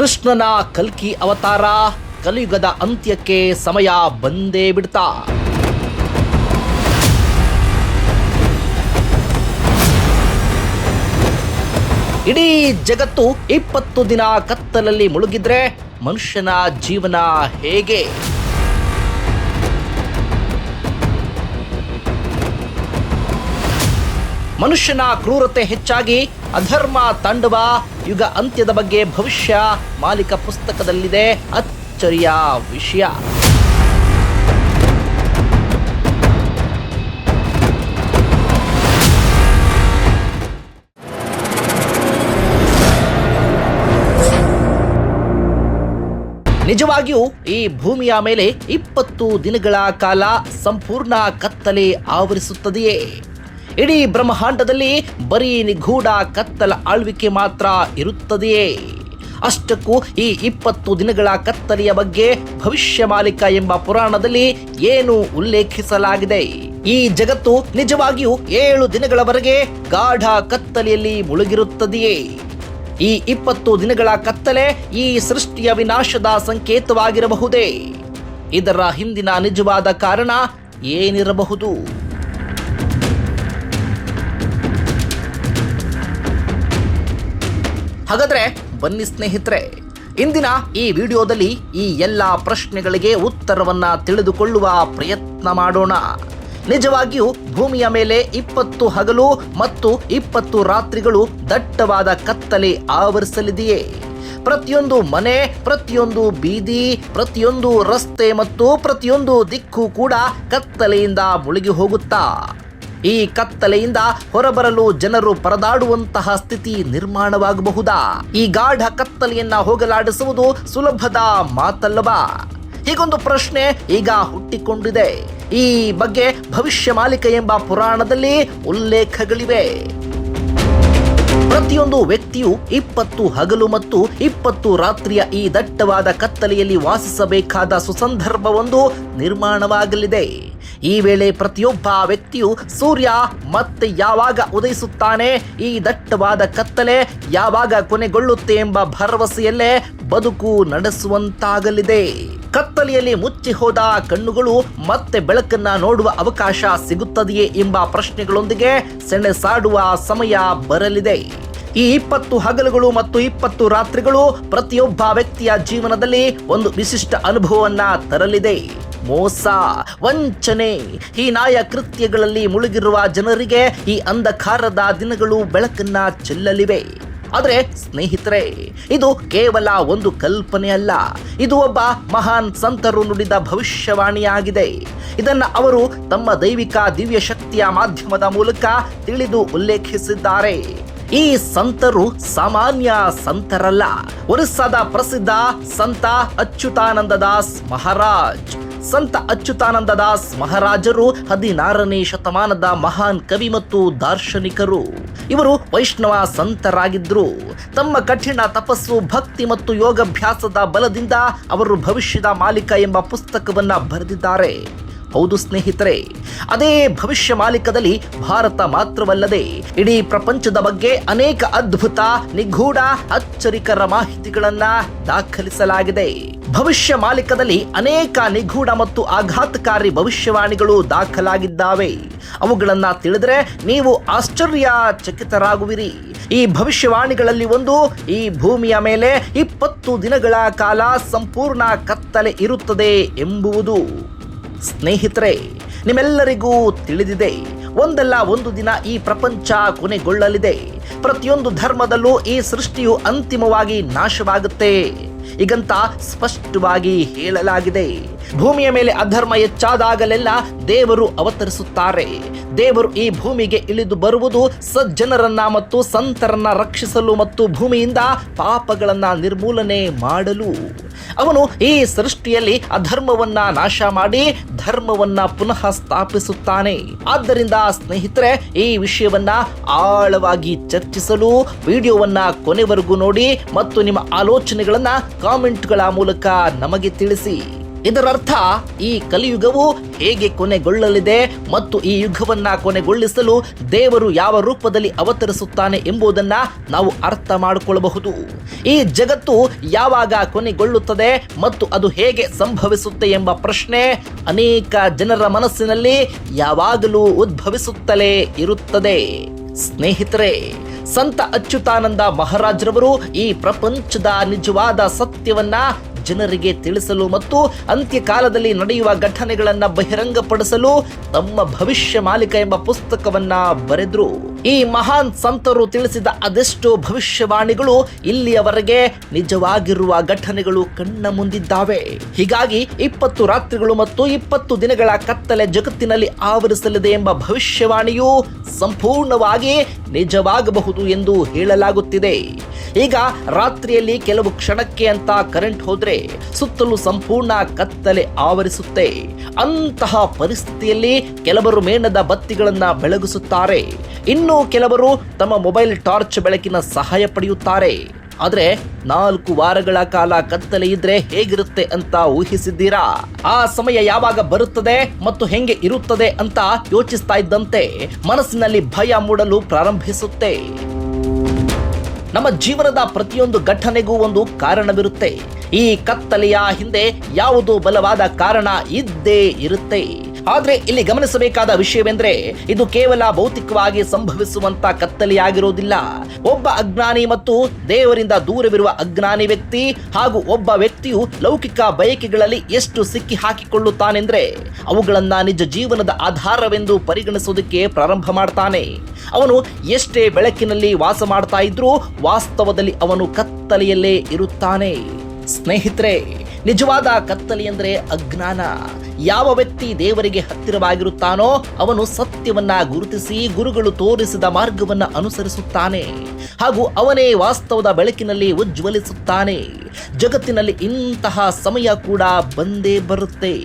ಕೃಷ್ಣನ ಕಲ್ಕಿ ಅವತಾರ ಕಲಿಯುಗದ ಅಂತ್ಯಕ್ಕೆ ಸಮಯ ಬಂದೇ ಬಿಡ್ತಾ. ಇಡೀ ಜಗತ್ತು ಇಪ್ಪತ್ತು ದಿನ ಕತ್ತಲಲ್ಲಿ ಮುಳುಗಿದ್ರೆ ಮನುಷ್ಯನ ಜೀವನ ಹೇಗೆ? ಮನುಷ್ಯನ ಕ್ರೂರತೆ ಹೆಚ್ಚಾಗಿ ಅಧರ್ಮ ತಾಂಡವ ಯುಗ ಅಂತ್ಯದ ಬಗ್ಗೆ ಭವಿಷ್ಯ ಮಾಲಿಕ ಪುಸ್ತಕದಲ್ಲಿದೆ. ಅಚ್ಚರಿಯ ವಿಷಯ. ನಿಜವಾಗಿಯೂ ಈ ಭೂಮಿಯ ಮೇಲೆ ಇಪ್ಪತ್ತು ದಿನಗಳ ಕಾಲ ಸಂಪೂರ್ಣ ಕತ್ತಲೆ ಆವರಿಸುತ್ತದೆಯೇ? ಇಡೀ ಬ್ರಹ್ಮಾಂಡದಲ್ಲಿ ಬರೀ ನಿಗೂಢ ಕತ್ತಲ ಆಳ್ವಿಕೆ ಮಾತ್ರ ಇರುತ್ತದೆಯೇ? ಅಷ್ಟಕ್ಕೂ ಈ ಇಪ್ಪತ್ತು ದಿನಗಳ ಕತ್ತಲೆಯ ಬಗ್ಗೆ ಭವಿಷ್ಯ ಮಾಲಿಕ ಎಂಬ ಪುರಾಣದಲ್ಲಿ ಏನು ಉಲ್ಲೇಖಿಸಲಾಗಿದೆ. ಈ ಜಗತ್ತು ನಿಜವಾಗಿಯೂ ಏಳು ದಿನಗಳವರೆಗೆ ಗಾಢ ಕತ್ತಲೆಯಲ್ಲಿ ಮುಳುಗಿರುತ್ತದೆಯೇ? ಈ ಇಪ್ಪತ್ತು ದಿನಗಳ ಕತ್ತಲೆ ಈ ಸೃಷ್ಟಿಯ ವಿನಾಶದ ಸಂಕೇತವಾಗಿರಬಹುದೇ? ಇದರ ಹಿಂದಿನ ನಿಜವಾದ ಕಾರಣ ಏನಿರಬಹುದು? ಹಾಗಾದ್ರೆ ಬನ್ನಿ ಸ್ನೇಹಿತರೆ, ಇಂದಿನ ಈ ವಿಡಿಯೋದಲ್ಲಿ ಈ ಎಲ್ಲ ಪ್ರಶ್ನೆಗಳಿಗೆ ಉತ್ತರವನ್ನ ತಿಳಿದುಕೊಳ್ಳುವ ಪ್ರಯತ್ನ ಮಾಡೋಣ. ನಿಜವಾಗಿಯೂ ಭೂಮಿಯ ಮೇಲೆ ಇಪ್ಪತ್ತು ಹಗಲು ಮತ್ತು ಇಪ್ಪತ್ತು ರಾತ್ರಿಗಳು ದಟ್ಟವಾದ ಕತ್ತಲೆ ಆವರಿಸಲಿದೆಯೇ? ಪ್ರತಿಯೊಂದು ಮನೆ, ಪ್ರತಿಯೊಂದು ಬೀದಿ, ಪ್ರತಿಯೊಂದು ರಸ್ತೆ ಮತ್ತು ಪ್ರತಿಯೊಂದು ದಿಕ್ಕು ಕೂಡ ಕತ್ತಲೆಯಿಂದ ಮುಳುಗಿ ಹೋಗುತ್ತಾ? ಈ ಕತ್ತಲೆಯಿಂದ ಹೊರಬರಲು ಜನರು ಪರದಾಡುವಂತಹ ಸ್ಥಿತಿ ನಿರ್ಮಾಣವಾಗಬಹುದಾ? ಈ ಗಾಢ ಕತ್ತಲೆಯನ್ನ ಹೋಗಲಾಡಿಸುವುದು ಸುಲಭದ ಮಾತಲ್ಲವಾ? ಹೀಗೊಂದು ಪ್ರಶ್ನೆ ಈಗ ಹುಟ್ಟಿಕೊಂಡಿದೆ. ಈ ಬಗ್ಗೆ ಭವಿಷ್ಯ ಮಾಲಿಕ ಎಂಬ ಪುರಾಣದಲ್ಲಿ ಉಲ್ಲೇಖಗಳಿವೆ. ಪ್ರತಿಯೊಂದು ವ್ಯಕ್ತಿಯು ಇಪ್ಪತ್ತು ಹಗಲು ಮತ್ತು ಇಪ್ಪತ್ತು ರಾತ್ರಿಯ ಈ ದಟ್ಟವಾದ ಕತ್ತಲೆಯಲ್ಲಿ ವಾಸಿಸಬೇಕಾದ ಸುಸಂದರ್ಭವೊಂದು ನಿರ್ಮಾಣವಾಗಲಿದೆ. ಈ ವೇಳೆ ಪ್ರತಿಯೊಬ್ಬ ವ್ಯಕ್ತಿಯು ಸೂರ್ಯ ಮತ್ತೆ ಯಾವಾಗ ಉದಯಿಸುತ್ತಾನೆ, ಈ ದಟ್ಟವಾದ ಕತ್ತಲೆ ಯಾವಾಗ ಕೊನೆಗೊಳ್ಳುತ್ತೆ ಎಂಬ ಭರವಸೆಯಲ್ಲೇ ಬದುಕು ನಡೆಸುವಂತಾಗಲಿದೆ. ಕತ್ತಲೆಯಲ್ಲಿ ಮುಚ್ಚಿ ಹೋದ ಕಣ್ಣುಗಳು ಮತ್ತೆ ಬೆಳಕನ್ನ ನೋಡುವ ಅವಕಾಶ ಸಿಗುತ್ತದೆಯೇ ಎಂಬ ಪ್ರಶ್ನೆಗಳೊಂದಿಗೆ ಸೆಣಸಾಡುವ ಸಮಯ ಬರಲಿದೆ. ಈ ಇಪ್ಪತ್ತು ಹಗಲುಗಳು ಮತ್ತು ಇಪ್ಪತ್ತು ರಾತ್ರಿಗಳು ಪ್ರತಿಯೊಬ್ಬ ವ್ಯಕ್ತಿಯ ಜೀವನದಲ್ಲಿ ಒಂದು ವಿಶಿಷ್ಟ ಅನುಭವವನ್ನ ತರಲಿದೆ. ಮೋಸ, ವಂಚನೆ ಹೀನಾಯ ಕೃತ್ಯಗಳಲ್ಲಿ ಮುಳುಗಿರುವ ಜನರಿಗೆ ಈ ಅಂಧಕಾರದ ದಿನಗಳು ಬೆಳಕನ್ನ ಚೆಲ್ಲಲಿವೆ. ಆದರೆ ಸ್ನೇಹಿತರೆ, ಇದು ಕೇವಲ ಒಂದು ಕಲ್ಪನೆ ಅಲ್ಲ. ಇದು ಒಬ್ಬ ಮಹಾನ್ ಸಂತರು ನುಡಿದ ಭವಿಷ್ಯವಾಣಿಯಾಗಿದೆ. ಇದನ್ನು ಅವರು ತಮ್ಮ ದೈವಿಕ ದಿವ್ಯ ಶಕ್ತಿಯ ಮಾಧ್ಯಮದ ಮೂಲಕ ತಿಳಿದು ಉಲ್ಲೇಖಿಸಿದ್ದಾರೆ. ಈ ಸಂತರು ಸಾಮಾನ್ಯ ಸಂತರಲ್ಲ. ಒರಿಸ್ಸಾದ ಪ್ರಸಿದ್ಧ ಸಂತ ಅಚ್ಯುತಾನಂದ ದಾಸ್ ಮಹಾರಾಜ್. ಸಂತ ಅಚ್ಯುತಾನಂದ ದಾಸ್ ಮಹಾರಾಜರು ಹದಿನಾರನೇ ಶತಮಾನದ ಮಹಾನ್ ಕವಿ ಮತ್ತು ದಾರ್ಶನಿಕರು. ಇವರು ವೈಷ್ಣವ ಸಂತರಾಗಿದ್ರು. ತಮ್ಮ ಕಠಿಣ ತಪಸ್ಸು, ಭಕ್ತಿ ಮತ್ತು ಯೋಗಾಭ್ಯಾಸದ ಬಲದಿಂದ ಅವರು ಭವಿಷ್ಯದ ಮಾಲೀಕ ಎಂಬ ಪುಸ್ತಕವನ್ನ ಬರೆದಿದ್ದಾರೆ. ಹೌದು ಸ್ನೇಹಿತರೆ, ಅದೇ ಭವಿಷ್ಯ ಮಾಲಿಕದಲ್ಲಿ ಭಾರತ ಮಾತ್ರವಲ್ಲದೆ ಇಡೀ ಪ್ರಪಂಚದ ಬಗ್ಗೆ ಅನೇಕ ಅದ್ಭುತ, ನಿಗೂಢ, ಅಚ್ಚರಿಕರ ಮಾಹಿತಿಗಳನ್ನ ದಾಖಲಿಸಲಾಗಿದೆ. ಭವಿಷ್ಯ ಮಾಲಿಕದಲ್ಲಿ ಅನೇಕ ನಿಗೂಢ ಮತ್ತು ಆಘಾತಕಾರಿ ಭವಿಷ್ಯವಾಣಿಗಳು ದಾಖಲಾಗಿದ್ದಾವೆ. ಅವುಗಳನ್ನ ತಿಳಿದ್ರೆ ನೀವು ಆಶ್ಚರ್ಯ ಚಕಿತರಾಗುವಿರಿ ಈ ಭವಿಷ್ಯವಾಣಿಗಳಲ್ಲಿ ಒಂದು, ಈ ಭೂಮಿಯ ಮೇಲೆ ಇಪ್ಪತ್ತು ದಿನಗಳ ಕಾಲ ಸಂಪೂರ್ಣ ಕತ್ತಲೆ ಇರುತ್ತದೆ ಎಂಬುವುದು. ಸ್ನೇಹಿತರೆ, ನಿಮ್ಮೆಲ್ಲರಿಗೂ ತಿಳಿದಿದೆ, ಒಂದಲ್ಲ ಒಂದು ದಿನ ಈ ಪ್ರಪಂಚ ಕೊನೆಗೊಳ್ಳಲಿದೆ. ಪ್ರತಿಯೊಂದು ಧರ್ಮದಲ್ಲೂ ಈ ಸೃಷ್ಟಿಯು ಅಂತಿಮವಾಗಿ ನಾಶವಾಗುತ್ತೆ. ಈಗಂತ ಸ್ಪಷ್ಟವಾಗಿ ಹೇಳಲಾಗಿದೆ. ಭೂಮಿಯ ಮೇಲೆ ಅಧರ್ಮ ಹೆಚ್ಚಾದಾಗಲೆಲ್ಲ ದೇವರು ಅವತರಿಸುತ್ತಾರೆ. ದೇವರು ಈ ಭೂಮಿಗೆ ಇಳಿದು ಬರುವುದು ಸಜ್ಜನರನ್ನ ಮತ್ತು ಸಂತರನ್ನ ರಕ್ಷಿಸಲು ಮತ್ತು ಭೂಮಿಯಿಂದ ಪಾಪಗಳನ್ನ ನಿರ್ಮೂಲನೆ ಮಾಡಲು. ಅವನು ಈ ಸೃಷ್ಟಿಯಲ್ಲಿ ಅಧರ್ಮವನ್ನ ನಾಶ ಮಾಡಿ ಧರ್ಮವನ್ನ ಪುನಃ ಸ್ಥಾಪಿಸುತ್ತಾನೆ. ಆದ್ದರಿಂದ ಸ್ನೇಹಿತರೆ, ಈ ವಿಷಯವನ್ನ ಆಳವಾಗಿ ಚರ್ಚಿಸಲು, ವಿಡಿಯೋವನ್ನ ಕೊನೆವರೆಗೂ ನೋಡಿ ಮತ್ತು ನಿಮ್ಮ ಆಲೋಚನೆಗಳನ್ನ ಕಾಮೆಂಟ್ಗಳ ಮೂಲಕ ನಮಗೆ ತಿಳಿಸಿ. ಇದರರ್ಥ, ಈ ಕಲಿಯುಗವು ಹೇಗೆ ಕೊನೆಗೊಳ್ಳಲಿದೆ ಮತ್ತು ಈ ಯುಗವನ್ನ ಕೊನೆಗೊಳ್ಳಿಸಲು ದೇವರು ಯಾವ ರೂಪದಲ್ಲಿ ಅವತರಿಸುತ್ತಾನೆ ಎಂಬುದನ್ನ ನಾವು ಅರ್ಥ ಮಾಡಿಕೊಳ್ಳಬಹುದು. ಈ ಜಗತ್ತು ಯಾವಾಗ ಕೊನೆಗೊಳ್ಳುತ್ತದೆ ಮತ್ತು ಅದು ಹೇಗೆ ಸಂಭವಿಸುತ್ತೆ ಎಂಬ ಪ್ರಶ್ನೆ ಅನೇಕ ಜನರ ಮನಸ್ಸಿನಲ್ಲಿ ಯಾವಾಗಲೂ ಉದ್ಭವಿಸುತ್ತಲೇ ಇರುತ್ತದೆ. ಸ್ನೇಹಿತರೆ ಸಂತ ಅಚ್ಯುತಾನಂದ ಮಹಾರಾಜ್ರವರು ಈ ಪ್ರಪಂಚದ ನಿಜವಾದ ಸತ್ಯವನ್ನ ಜನರಿಗೆ ತಿಳಿಸಲು ಮತ್ತು ಅಂತ್ಯಕಾಲದಲ್ಲಿ ನಡೆಯುವ ಘಟನೆಗಳನ್ನು ಬಹಿರಂಗಪಡಿಸಲು ತಮ್ಮ ಭವಿಷ್ಯ ಮಾಲಿಕ ಎಂಬ ಪುಸ್ತಕವನ್ನ ಬರೆದ್ರು. ಈ ಮಹಾನ್ ಸಂತರು ತಿಳಿಸಿದ ಅದೆಷ್ಟೋ ಭವಿಷ್ಯವಾಣಿಗಳು ಇಲ್ಲಿಯವರೆಗೆ ನಿಜವಾಗಿರುವ ಘಟನೆಗಳು ಕಣ್ಣ ಮುಂದಿದ್ದಾವೆ. ಹೀಗಾಗಿ ಇಪ್ಪತ್ತು ರಾತ್ರಿಗಳು ಮತ್ತು ಇಪ್ಪತ್ತು ದಿನಗಳ ಕತ್ತಲೆ ಜಗತ್ತಿನಲ್ಲಿ ಆವರಿಸಲಿದೆ ಎಂಬ ಭವಿಷ್ಯವಾಣಿಯು ಸಂಪೂರ್ಣವಾಗಿ ನಿಜವಾಗಬಹುದು ಎಂದು ಹೇಳಲಾಗುತ್ತಿದೆ. ಈಗ ರಾತ್ರಿಯಲ್ಲಿ ಕೆಲವು ಕ್ಷಣಕ್ಕೆ ಅಂತ ಕರೆಂಟ್ ಹೋದ್ರೆ ಸುತ್ತಲೂ ಸಂಪೂರ್ಣ ಕತ್ತಲೆ ಆವರಿಸುತ್ತೆ. ಅಂತಹ ಪರಿಸ್ಥಿತಿಯಲ್ಲಿ ಕೆಲವರು ಮೇಣದ ಬತ್ತಿಗಳನ್ನ ಬೆಳಗಿಸುತ್ತಾರೆ. ಇನ್ನು ಕೆಲವರು ತಮ್ಮ ಮೊಬೈಲ್ ಟಾರ್ಚ್ ಬೆಳಕಿನ ಸಹಾಯ ಪಡೆಯುತ್ತಾರೆ. ಆದರೆ ನಾಲ್ಕು ವಾರಗಳ ಕಾಲ ಕತ್ತಲೆ ಇದ್ರೆ ಹೇಗಿರುತ್ತೆ ಅಂತ ಊಹಿಸಿದ್ದೀರಾ? ಆ ಸಮಯ ಯಾವಾಗ ಬರುತ್ತದೆ ಮತ್ತು ಹೆಂಗೆ ಇರುತ್ತದೆ ಅಂತ ಯೋಚಿಸ್ತಾ ಇದ್ದಂತೆ ಮನಸ್ಸಿನಲ್ಲಿ ಭಯ ಮೂಡಲು ಪ್ರಾರಂಭಿಸುತ್ತೆ. ನಮ್ಮ ಜೀವನದ ಪ್ರತಿಯೊಂದು ಘಟನೆಗೂ ಒಂದು ಕಾರಣವಿರುತ್ತೆ. ಈ ಕತ್ತಲೆಯ ಹಿಂದೆ ಯಾವುದು ಬಲವಾದ ಕಾರಣ ಇದ್ದೇ ಇರುತ್ತೆ. ಆದ್ರೆ ಇಲ್ಲಿ ಗಮನಿಸಬೇಕಾದ ವಿಷಯವೆಂದ್ರೆ ಇದು ಕೇವಲ ಭೌತಿಕವಾಗಿ ಸಂಭವಿಸುವಂತ ಕತ್ತಲೆಯಾಗಿರುವುದಿಲ್ಲ. ಒಬ್ಬ ಅಜ್ಞಾನಿ ಮತ್ತು ದೇವರಿಂದ ದೂರವಿರುವ ಅಜ್ಞಾನಿ ವ್ಯಕ್ತಿ ಹಾಗೂ ಒಬ್ಬ ವ್ಯಕ್ತಿಯು ಲೌಕಿಕ ಬಯಕೆಗಳಲ್ಲಿ ಎಷ್ಟು ಸಿಕ್ಕಿ ಹಾಕಿಕೊಳ್ಳುತ್ತಾನೆಂದ್ರೆ ಅವುಗಳನ್ನ ನಿಜ ಜೀವನದ ಆಧಾರವೆಂದು ಪರಿಗಣಿಸುವುದಕ್ಕೆ ಪ್ರಾರಂಭ ಮಾಡ್ತಾನೆ. ಅವನು ಎಷ್ಟೇ ಬೆಳಕಿನಲ್ಲಿ ವಾಸ ಮಾಡ್ತಾ ಇದ್ರೂ ವಾಸ್ತವದಲ್ಲಿ ಅವನು ಕತ್ತಲೆಯಲ್ಲೇ ಇರುತ್ತಾನೆ. ಸ್ನೇಹಿತರೆ ನಿಜವಾದ ಕತ್ತಲೆ ಎಂದರೆ ಅಜ್ಞಾನ. ಯಾವ ವ್ಯಕ್ತಿ ದೇವರಿಗೆ ಹತ್ತಿರವಾಗಿರುತ್ತಾನೋ ಅವನು ಸತ್ಯವನ್ನ ಗುರುತಿಸಿ ಗುರುಗಳು ತೋರಿಸಿದ ಮಾರ್ಗವನ್ನ ಅನುಸರಿಸುತ್ತಾನೆ. ಹಾಗೂ ಅವನೇ ವಾಸ್ತವದ ಬೆಳಕಿನಲ್ಲಿ ಉಜ್ವಲಿಸುತ್ತಾನೆ. ಜಗತ್ತಿನಲ್ಲಿ ಇಂತಹ ಸಮಯ ಕೂಡ ಬಂದೇ ಬರುತ್ತೆ.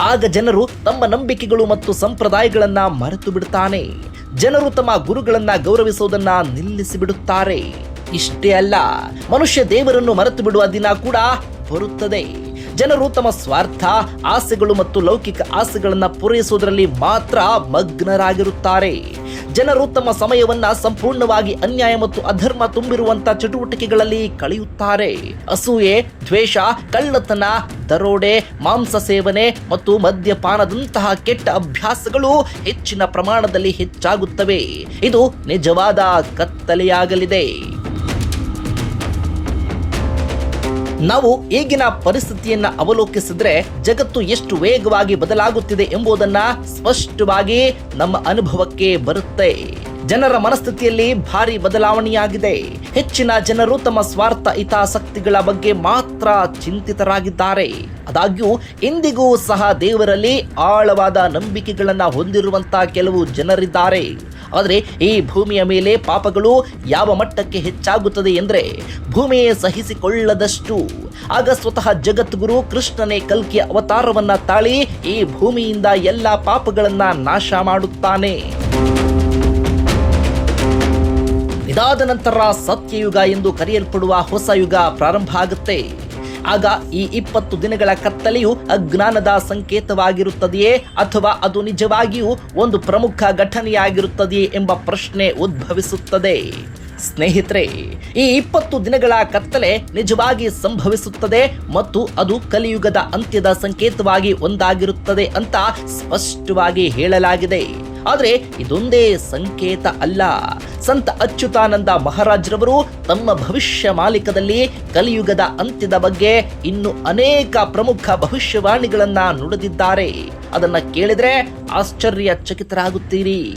ಆಗ ಜನರು ತಮ್ಮ ನಂಬಿಕೆಗಳು ಮತ್ತು ಸಂಪ್ರದಾಯಗಳನ್ನ ಮರೆತು ಬಿಡುತ್ತಾನೆ ಜನರು ತಮ್ಮ ಗುರುಗಳನ್ನ ಗೌರವಿಸುವುದನ್ನ ನಿಲ್ಲಿಸಿ ಬಿಡುತ್ತಾರೆ. ಇಷ್ಟೇ ಅಲ್ಲ, ಮನುಷ್ಯ ದೇವರನ್ನು ಮರೆತು ಬಿಡುವ ದಿನ ಕೂಡ ಬರುತ್ತದೆ. ಜನರು ತಮ್ಮ ಸ್ವಾರ್ಥ, ಆಸೆಗಳು ಮತ್ತು ಲೌಕಿಕ ಆಸೆಗಳನ್ನು ಪೂರೈಸುವುದರಲ್ಲಿ ಮಾತ್ರ ಮಗ್ನರಾಗಿರುತ್ತಾರೆ. ಜನರು ತಮ್ಮ ಸಮಯವನ್ನ ಸಂಪೂರ್ಣವಾಗಿ ಅನ್ಯಾಯ ಮತ್ತು ಅಧರ್ಮ ತುಂಬಿರುವಂತಹ ಚಟುವಟಿಕೆಗಳಲ್ಲಿ ಕಳೆಯುತ್ತಾರೆ. ಅಸೂಯೆ, ದ್ವೇಷ, ಕಳ್ಳತನ, ದರೋಡೆ, ಮಾಂಸ ಸೇವನೆ ಮತ್ತು ಮದ್ಯಪಾನದಂತಹ ಕೆಟ್ಟ ಅಭ್ಯಾಸಗಳು ಹೆಚ್ಚಿನ ಪ್ರಮಾಣದಲ್ಲಿ ಹೆಚ್ಚಾಗುತ್ತವೆ. ಇದು ನಿಜವಾದ ಕತ್ತಲೆಯಾಗಲಿದೆ. ನಾವು ಈಗಿನ ಪರಿಸ್ಥಿತಿಯನ್ನ ಅವಲೋಕಿಸಿದ್ರೆ ಜಗತ್ತು ಎಷ್ಟು ವೇಗವಾಗಿ ಬದಲಾಗುತ್ತಿದೆ ಎಂಬುದನ್ನ ಸ್ಪಷ್ಟವಾಗಿ ನಮ್ಮ ಅನುಭವಕ್ಕೆ ಬರುತ್ತೆ. ಜನರ ಮನಸ್ಥಿತಿಯಲ್ಲಿ ಭಾರಿ ಬದಲಾವಣೆಯಾಗಿದೆ. ಹೆಚ್ಚಿನ ಜನರು ತಮ್ಮ ಸ್ವಾರ್ಥ ಹಿತಾಸಕ್ತಿಗಳ ಬಗ್ಗೆ ಮಾತ್ರ ಚಿಂತಿತರಾಗಿದ್ದಾರೆ. ಆದಾಗ್ಯೂ, ಇಂದಿಗೂ ಸಹ ದೇವರಲ್ಲಿ ಆಳವಾದ ನಂಬಿಕೆಗಳನ್ನು ಹೊಂದಿರುವಂತ ಕೆಲವು ಜನರಿದ್ದಾರೆ. ಆದರೆ, ಈ ಭೂಮಿಯ ಮೇಲೆ ಪಾಪಗಳು ಯಾವ ಮಟ್ಟಕ್ಕೆ ಹೆಚ್ಚಾಗುತ್ತದೆ ಎಂದರೆ, ಭೂಮಿಯೇ ಸಹಿಸಿಕೊಳ್ಳದಷ್ಟು. ಆಗ ಸ್ವತಃ ಜಗದ್ಗುರು ಕೃಷ್ಣನೇ ಕಲ್ಕಿಯ ಅವತಾರವನ್ನ ತಾಳಿ ಈ ಭೂಮಿಯಿಂದ ಎಲ್ಲ ಪಾಪಗಳನ್ನ ನಾಶ ಮಾಡುತ್ತಾನೆ. ಇದಾದ ನಂತರ ಸತ್ಯಯುಗ ಎಂದು ಕರೆಯಲ್ಪಡುವ ಹೊಸ ಯುಗ ಪ್ರಾರಂಭ ಆಗುತ್ತೆ. ಆಗ ಈ ಇಪ್ಪತ್ತು ದಿನಗಳ ಕತ್ತಲೆಯು ಅಜ್ಞಾನದ ಸಂಕೇತವಾಗಿರುತ್ತದೆಯೇ ಅಥವಾ ಅದು ನಿಜವಾಗಿಯೂ ಒಂದು ಪ್ರಮುಖ ಘಟನೆಯಾಗಿರುತ್ತದೆಯೇ ಎಂಬ ಪ್ರಶ್ನೆ ಉದ್ಭವಿಸುತ್ತದೆ. ಸ್ನೇಹಿತರೆ, ಈ ಇಪ್ಪತ್ತು ದಿನಗಳ ಕತ್ತಲೆ ನಿಜವಾಗಿ ಸಂಭವಿಸುತ್ತದೆ ಮತ್ತು ಅದು ಕಲಿಯುಗದ ಅಂತ್ಯದ ಸಂಕೇತವಾಗಿ ಒಂದಾಗಿರುತ್ತದೆ ಅಂತ ಸ್ಪಷ್ಟವಾಗಿ ಹೇಳಲಾಗಿದೆ. ಆದರೆ ಇದೊಂದೇ ಸಂಕೇತ ಅಲ್ಲ. ಸಂತ ಅಚ್ಯುತಾನಂದ ಮಹಾರಾಜ್ರವರು ತಮ್ಮ ಭವಿಷ್ಯ ಮಾಲಿಕದಲ್ಲಿ ಕಲಿಯುಗದ ಅಂತ್ಯದ ಬಗ್ಗೆ ಇನ್ನು ಅನೇಕ ಪ್ರಮುಖ ಭವಿಷ್ಯವಾಣಿಗಳನ್ನ ನುಡಿದಿದ್ದಾರೆ. ಅದನ್ನ ಕೇಳಿದ್ರೆ ಆಶ್ಚರ್ಯಚಕಿತರಾಗುತ್ತೀರಿ.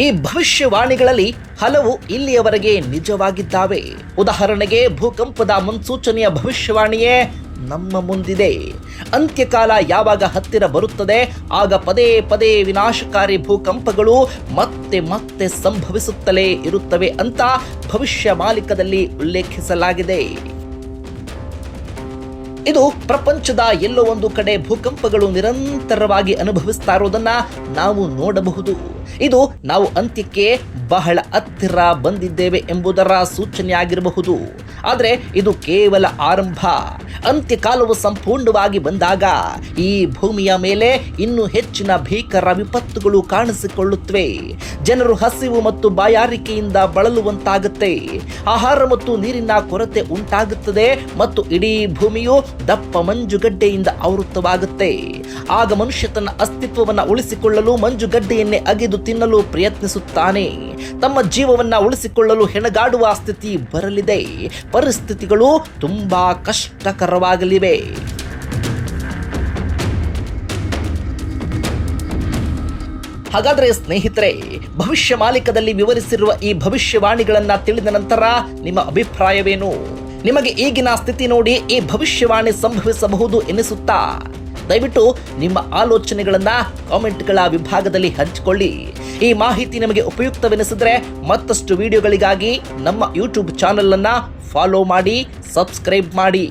ಈ ಭವಿಷ್ಯವಾಣಿಗಳಲ್ಲಿ ಹಲವು ಇಲ್ಲಿಯವರೆಗೆ ನಿಜವಾಗಿದ್ದಾವೆ. ಉದಾಹರಣೆಗೆ ಭೂಕಂಪದ ಮುನ್ಸೂಚನೆಯ ಭವಿಷ್ಯವಾಣಿಯೇ ನಮ್ಮ ಮುಂದಿದೆ. ಅಂತ್ಯಕಾಲ ಯಾವಾಗ ಹತ್ತಿರ ಬರುತ್ತದೆ? ಆಗ ಪದೇ ಪದೇ ವಿನಾಶಕಾರಿ ಭೂಕಂಪಗಳು ಮತ್ತೆ ಮತ್ತೆ ಸಂಭವಿಸುತ್ತಲೇ ಇರುತ್ತವೆ ಅಂತ ಭವಿಷ್ಯ ಮಾಲಿಕದಲ್ಲಿ ಉಲ್ಲೇಖಿಸಲಾಗಿದೆ. ಇದು ಪ್ರಪಂಚದ ಎಲ್ಲೋ ಒಂದು ಕಡೆ ಭೂಕಂಪಗಳು ನಿರಂತರವಾಗಿ ಅನುಭವಿಸ್ತಾ ಇರೋದನ್ನ ನಾವು ನೋಡಬಹುದು. ಇದು ನಾವು ಅಂತ್ಯಕ್ಕೆ ಬಹಳ ಹತ್ತಿರ ಬಂದಿದ್ದೇವೆ ಎಂಬುದರ ಸೂಚನೆಯಾಗಿರಬಹುದು. ಆದರೆ ಇದು ಕೇವಲ ಆರಂಭ. ಅಂತ್ಯಕಾಲವು ಸಂಪೂರ್ಣವಾಗಿ ಬಂದಾಗ ಈ ಭೂಮಿಯ ಮೇಲೆ ಇನ್ನೂ ಹೆಚ್ಚಿನ ಭೀಕರ ವಿಪತ್ತುಗಳು ಕಾಣಿಸಿಕೊಳ್ಳುತ್ತವೆ. ಜನರು ಹಸಿವು ಮತ್ತು ಬಾಯಾರಿಕೆಯಿಂದ ಬಳಲುವಂತಾಗುತ್ತೆ. ಆಹಾರ ಮತ್ತು ನೀರಿನ ಕೊರತೆ ಉಂಟಾಗುತ್ತದೆ ಮತ್ತು ಇಡೀ ಭೂಮಿಯು ದಪ್ಪ ಮಂಜುಗಡ್ಡೆಯಿಂದ ಆವೃತವಾಗುತ್ತೆ ಆಗ ಮನುಷ್ಯ ತನ್ನ ಅಸ್ತಿತ್ವವನ್ನು ಉಳಿಸಿಕೊಳ್ಳಲು ಮಂಜುಗಡ್ಡೆಯನ್ನೇ ಅಗೆದು ತಿನ್ನಲು ಪ್ರಯತ್ನಿಸುತ್ತಾನೆ. ತಮ್ಮ ಜೀವವನ್ನು ಉಳಿಸಿಕೊಳ್ಳಲು ಹೆಣಗಾಡುವ ಸ್ಥಿತಿ ಬರಲಿದೆ. ಪರಿಸ್ಥಿತಿಗಳು ತುಂಬಾ ಕಷ್ಟಕರವಾಗಲಿವೆ. ಹಾಗಾದ್ರೆ ಸ್ನೇಹಿತರೆ, ಭವಿಷ್ಯ ಮಾಲಿಕದಲ್ಲಿ ವಿವರಿಸಿರುವ ಈ ಭವಿಷ್ಯವಾಣಿಗಳನ್ನು ತಿಳಿದ ನಂತರ ನಿಮ್ಮ ಅಭಿಪ್ರಾಯವೇನು? ನಿಮಗೆ ಈಗಿನ ಸ್ಥಿತಿ ನೋಡಿ ಈ ಭವಿಷ್ಯವಾಣಿ ಸಂಭವಿಸಬಹುದು ಎನಿಸುತ್ತಾ? ದಯವಿಟ್ಟು ನಿಮ್ಮ ಆಲೋಚನೆಗಳನ್ನು ಕಾಮೆಂಟ್ಗಳ ವಿಭಾಗದಲ್ಲಿ ಹಂಚಿಕೊಳ್ಳಿ. ಈ ಮಾಹಿತಿ ನಿಮಗೆ ಉಪಯುಕ್ತವೆನಿಸಿದ್ರೆ ಮತ್ತಷ್ಟು ವಿಡಿಯೋಗಳಿಗಾಗಿ ನಮ್ಮ ಯೂಟ್ಯೂಬ್ ಚಾನೆಲ್ ಅನ್ನ ಫಾಲೋ ಮಾಡಿ ಸಬ್ಸ್ಕ್ರೈಬ್ ಮಾಡಿ.